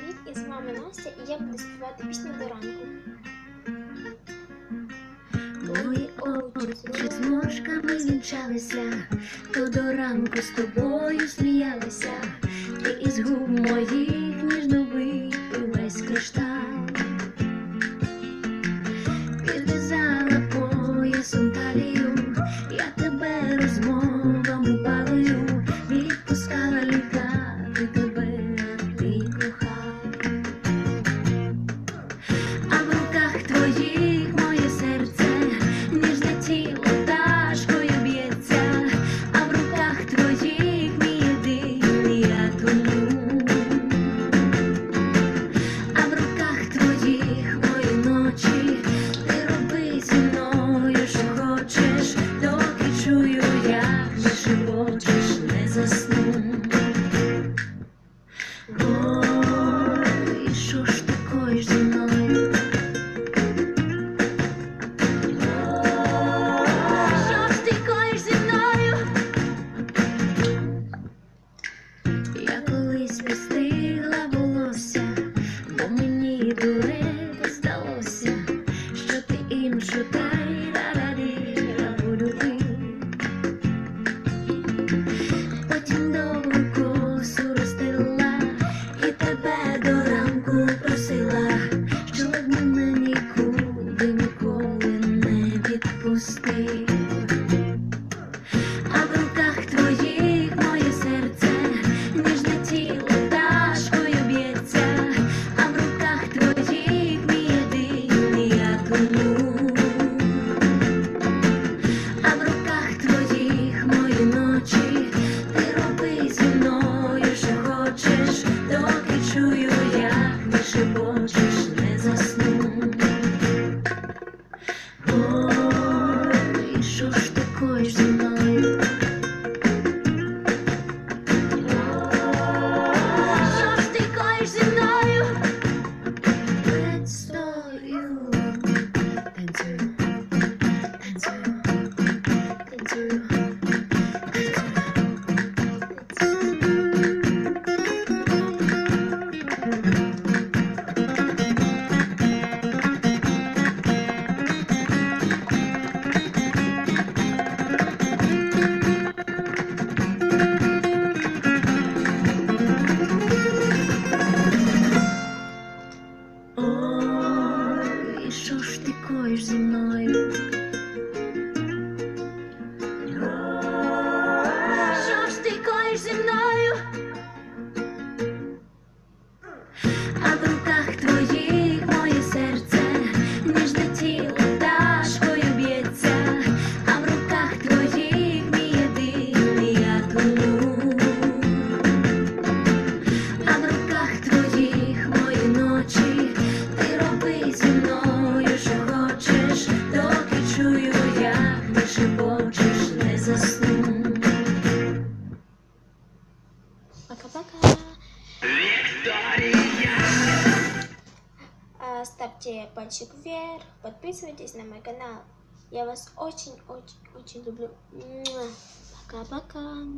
привіт! І з вами Настя, і я буду співати пісню до ранку. Мої очі з ножками вінчалися, то до ранку з тобою сміялися, ти із губ моїх між доби увесь кришталь. Підв'язала поясом талію, я тебе розмовами палею, відпускала літати. бо мені дуре сталося, що ти іншу тайна раділа полюбив. Потім довгу косу і тебе до ранку просила, що мене нікуди ніколи не відпусти. Пока-пока. А, ставьте пальчик вверх, подписывайтесь на мой канал. Я вас очень-очень-очень люблю. Пока-пока.